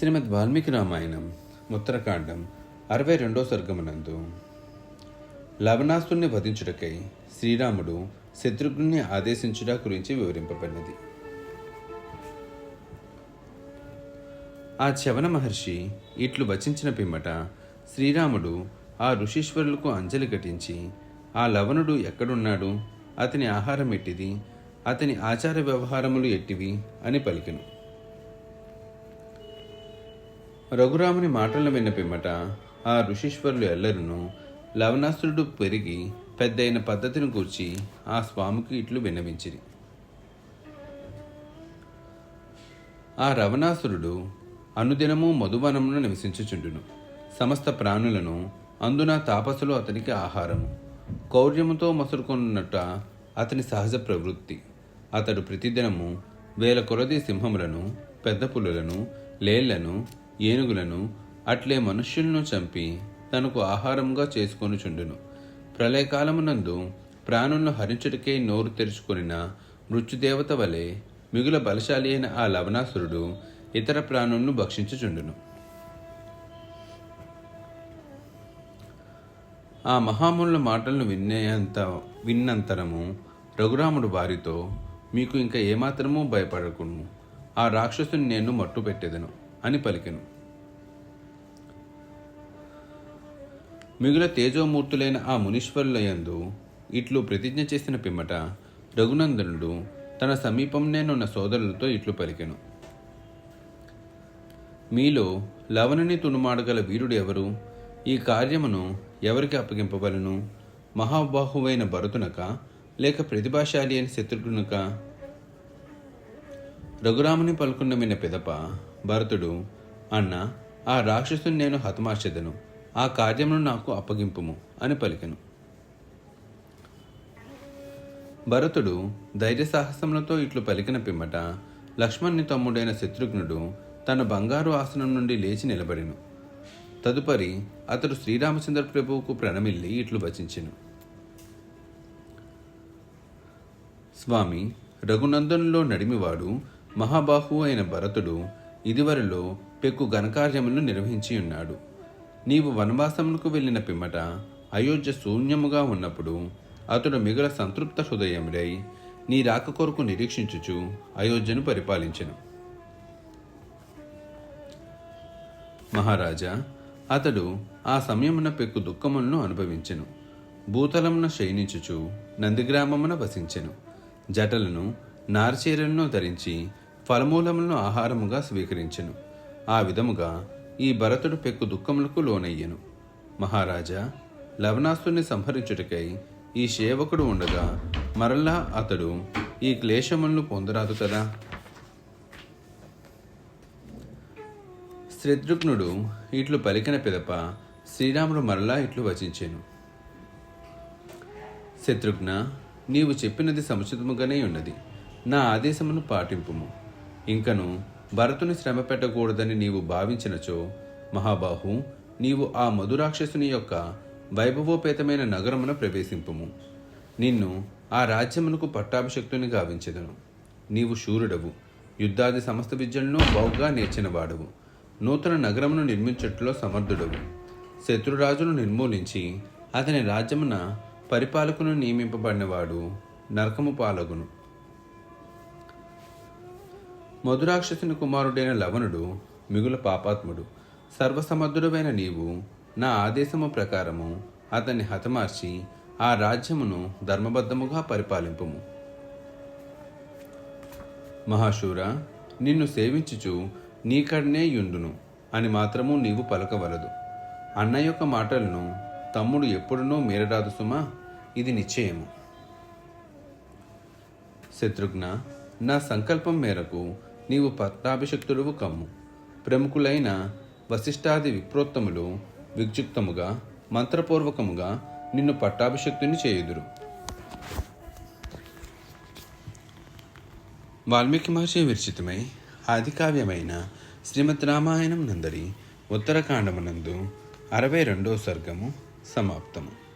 శ్రీమద్ వాల్మీకి రామాయణం ఉత్తరకాండం అరవై రెండో సర్గమునందు లవణాసుని వధించుటకై శ్రీరాముడు శత్రుఘ్ని ఆదేశించుట గురించి వివరింపబడినది. ఆ చవన మహర్షి ఇట్లు వచించిన పిమ్మట శ్రీరాముడు ఆ ఋషీశ్వరులకు అంజలి ఘటించి ఆ లవణుడు ఎక్కడున్నాడు? అతని ఆహారం ఎట్టిది అతని ఆచార వ్యవహారములు ఎట్టివి? అని పలికెను. రఘురాముని మాటలను విన్న పిమ్మట ఆ ఋషీశ్వరులు ఎల్లరును లవణాసురుడు పెరిగి పెద్దయిన పద్ధతిని గూర్చి ఆ స్వామికి ఇట్లు విన్నవించిరి. ఆ రవణాసురుడు అనుదినము మధువనమును నివసించుచుండును. సమస్త ప్రాణులను అందున తాపసులు అతనికి ఆహారము. కౌర్యముతో మసురుకొనున్నట్ట అతని సహజ ప్రవృత్తి. అతడు ప్రతిదినము వేల కొలది సింహములను పెద్ద పులులను లేళ్ళను ఏనుగులను అట్లే మనుష్యులను చంపి తనకు ఆహారంగా చేసుకొనుచుండును. ప్రళయకాలమునందు ప్రాణులను హరించుటకే నోరు తెరుచుకొనిన మృత్యుదేవత వలె మిగుల బలశాలి అయిన ఆ లవణాసురుడు ఇతర ప్రాణులను భక్షించుచుండును. ఆ మహామునుల మాటలను వినేంత విన్నంతరము రఘురాముడు వారితో మీకు ఇంకా ఏమాత్రమూ భయపడకును. ఆ రాక్షసుని నేను మట్టు పెట్టెదను అని పలికెను. మిగుల తేజోమూర్తులైన ఆ మునీశ్వరులయందు ఇట్లు ప్రతిజ్ఞ చేసిన పిమ్మట రఘునందనుడు తన సమీపంనేనున్న సోదరులతో ఇట్లు పలికెను. మీలో లవణుని తునుమాడగల వీరుడు ఎవరు? ఈ కార్యమును ఎవరికి అప్పగింపవలను? మహాబాహువైన భరతునక లేక ప్రతిభాశాలి అయిన శత్రుఘ్నునక? రఘురాముని పలుకున్న విన్న పిదప భరతుడు అన్న ఆ రాక్షసుని నేను హతమార్చెదను. ఆ కార్యమును నాకు అప్పగింపుము అని పలికెను. భరతుడు ధైర్య సాహసములతో ఇట్లు పలికిన పిమ్మట లక్ష్మణ్ని తమ్ముడైన శత్రుఘ్నుడు తన బంగారు ఆసనం నుండి లేచి నిలబడిను. తదుపరి అతడు శ్రీరామచంద్ర ప్రభువుకు ప్రణమిల్లి ఇట్లు వచించెను. స్వామి రఘునందనులో నడిమివాడు మహాబాహు అయిన భరతుడు ఇదివరలో పెక్కు ఘనకార్యములను నిర్వహించి ఉన్నాడు నీవు వనవాసమునకు వెళ్ళిన పిమ్మట అయోధ్య శూన్యముగా ఉన్నప్పుడు అతడు మిగల సంతృప్త హృదయముడై నీ రాక కొరకు నిరీక్షించుచు అయోధ్యను పరిపాలించెను. మహారాజా అతడు ఆ సమయమున పెక్కు దుఃఖములను అనుభవించెను. భూతలమున శయనించుచు నందిగ్రామమున వసించెను. జటలను నారచీరలను ధరించి ఫలమూలములను ఆహారముగా స్వీకరించెను. ఆ విధముగా ఈ భరతుడు పెక్కు దుఃఖములకు లోనయ్యెను. మహారాజా లవణాసుని సంహరించుటకై ఈ సేవకుడు ఉండగా మరలా అతడు ఈ క్లేశములను పొందరాదు కదా? శత్రుఘ్నుడు ఇట్లు పలికిన పిదప శ్రీరాముడు మరలా ఇట్లు వచించాను. శత్రుఘ్న నీవు చెప్పినది సముచితముగానే ఉన్నది. నా ఆదేశమును పాటింపుము. ఇంకను భరతుని శ్రమ పెట్టకూడదని నీవు భావించినచో మహాబాహు నీవు ఆ మధురాక్షసుని యొక్క వైభవోపేతమైన నగరమున ప్రవేశింపుము. నిన్ను ఆ రాజ్యమునకు పట్టాభిషక్తుని గావించెదను. నీవు శూరుడవు. యుద్ధాది సమస్త విద్యలను బావుగా నేర్చినవాడవు. నూతన నగరమును నిర్మించట్లో సమర్థుడవు. శత్రురాజును నిర్మూలించి అతని రాజ్యమున పరిపాలకును నియమింపబడినవాడు నరకము పాలగును. మధురాక్షసుని కుమారుడైన లవణుడు మిగుల పాపాత్ముడు. సర్వసమర్థుడమైన నీవు నా ఆదేశము ప్రకారము అతన్ని హతమార్చి ఆ రాజ్యమును ధర్మబద్ధముగా పరిపాలింపుము. మహాశూర నిన్ను సేవించుచు నీకడనే యుండును అని మాత్రము నీవు పలకవలదు. అన్న యొక్క మాటలను తమ్ముడు ఎప్పుడునూ మీరరాదు సుమా ఇది నిశ్చయము. శత్రుఘ్న నా సంకల్పం మేరకు నీవు పట్టాభిషక్తుడువు కమ్ము. ప్రముఖులైన వశిష్టాది విప్రోత్తములు విక్షుప్తముగా మంత్రపూర్వకముగా నిన్ను పట్టాభిషక్తుని చేయుదురు. వాల్మీకి మహర్షి విరచితమై ఆదికావ్యమైన శ్రీమద్ రామాయణం నందరి ఉత్తరకాండమునందు అరవై రెండో సర్గము సమాప్తము.